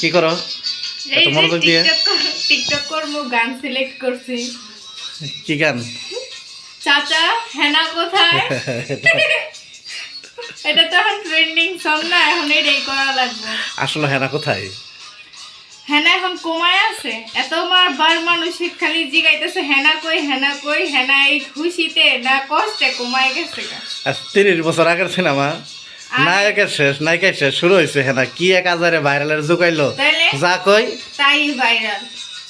কি করো? এত মনোযোগ দিয়ে? টিকটক কর- টিকটক গান সিলেক্ট করছি। কি গান? চাচা হেনা কোথায়? এটা তো এখন ট্রেন্ডিং সং না এখন এটাই করা লাগবে। আসলে হেনা কোথায়? হেনা এখন কমায় আছে। এত মার বার মানুষ খালি জিগাইতেছে হেনা কই হেনা কই হেনা এই খুশিতে না কষ্টে কমায় গেছে তিরিশ বছর আগের সিনেমা। নায়কের শেষ নায়িকার শেষ শুরু হয়েছে হেনা। কি এক হাজারে ভাইরালের জোগাইলো? যা কই। তাই ভাইরাল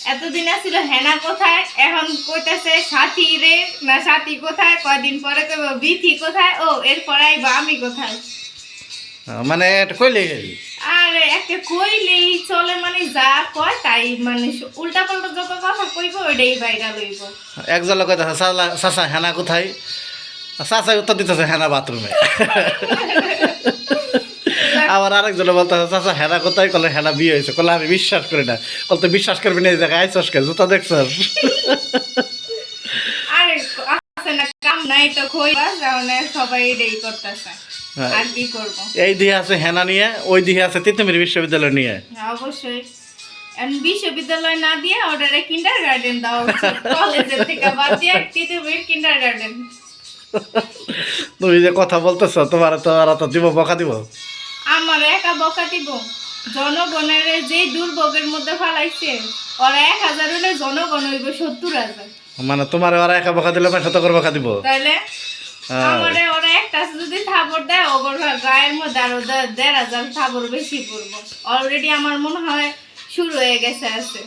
এতদিন হেনা কোথায় এখন কইতেছে সাথী রে না সাথী কোথায় কয়দিন পরে কইব বিথি কোথায় ও এরপর আইবা আমি কোথায়। মানে এটা কইলে আর একটা কইলেই চলে মানে যা কয় তাই মানে উল্টা পাল্টা যত কথা কইব ওইটাই ভাইরাল হইব। একজন লোক কইতাছে "চাচা- চাচা হেনা কোথায়? উত্তর দিতেছে হেনা বাথরুমে। আবার আরেকজনে বলতেছে চাচা হেনা কোথায়? কলে হেনা বিয়ে হয়েছে। কলে আমি বিশ্বাস করি না। কল তো বিশ্বাস করবি না এই জায়গায় আইসস কে জুতা করতেছে। হ্যাঁ। এই দিকে আছে হেনা নিয়ে ওই দিকে আছে তিতুমির বিশ্ববিদ্যালয় নিয়ে। অবশ্যই। বিশ্ববিদ্যালয় না দিয়ে ওটারে কিন্ডার গার্ডেন দেওয়া কলেজের থেকে বাদ দিয়ে তিতুমির কিন্ডার গার্ডেন তুমি যে কথা বলতেছ তোমার তো আর তো দিব বকা দিব। আমার একা বকা দিব। জনগণের যে দুর্ভোগের মধ্যে ফালাইছে ওরা এক হাজার হলে জনগণ হইব সত্তর হাজার। মানে তোমার ওরা একা বকা দিলে আমি শত করে বকা দিব? তাহলে হ্যাঁ। আমারে ওরা একটা যদি থাপড় দেয় ওগর গায়ের মধ্যে আরও দেড় হাজার থাপড় বেশি পড়ব। অলরেডি আমার মনে হয় শুরু হয়ে গেছে আছে।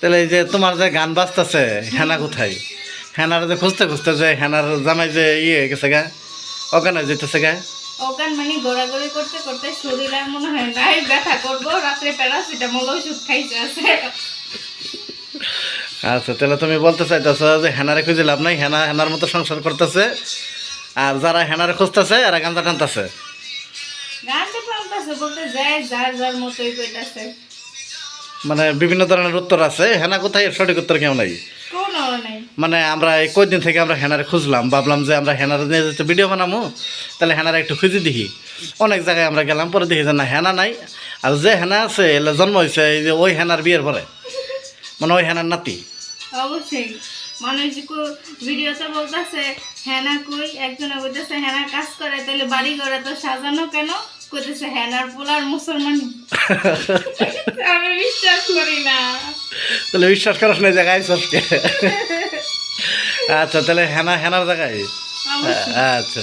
তাহলে এই যে তোমার যে গান বাজতেছে হেনা কোথায়? হেনার যে খুঁজতে খুঁজতে যে হেনার জামাই যে ইয়ে গেছে গা ওখানে যেতেছে গা? ওখান মানে ঘোরাঘুরি করতে করতে শরীর আর মনে হয় নাই ব্যথা করব রাত্রে প্যারাসিটামল ওষুধ খাইছে আছে। আচ্ছা তাহলে তুমি বলতে চাইতেছ যে হেনারে খুঁজে লাভ নাই হেনা হেনার মতো সংসার করতেছে আর যারা হেনারে খুঁজতেছে এরা গান্দা টানতেছে। গান তো বলতে যায় যার যার মতোই কইতাছে। মানে বিভিন্ন ধরনের উত্তর আছে হেনা কোথায় সঠিক উত্তর কেউ নাই। মানে আমরা এই কয়দিন থেকে আমরা হেনারে খুঁজলাম ভাবলাম যে আমরা হেনারে নিয়ে যেতে ভিডিও বানাবো তাহলে হেনারে একটু খুঁজে দেখি। অনেক জায়গায় আমরা গেলাম পরে দেখি যে না হেনা নাই। আর যে হেনা আছে এলে জন্ম হয়েছে এই যে ওই হেনার বিয়ের পরে। মানে ওই হেনার নাতি। অবশ্যই। মানুষ ভিডিওতে বলতেছে হেনা কই? একজনে বলতেছে হেনা কাজ করে তাহলে বাড়ি ঘরে তো সাজানো কেন? কইতেছে হেনার পোলার মুসলমান। আমি বিশ্বাস করি না। তাহলে বিশ্বাস করার না জায়গায় সবকে আচ্ছা তাহলে হেনা হেনার জায়গায়? আচ্ছা।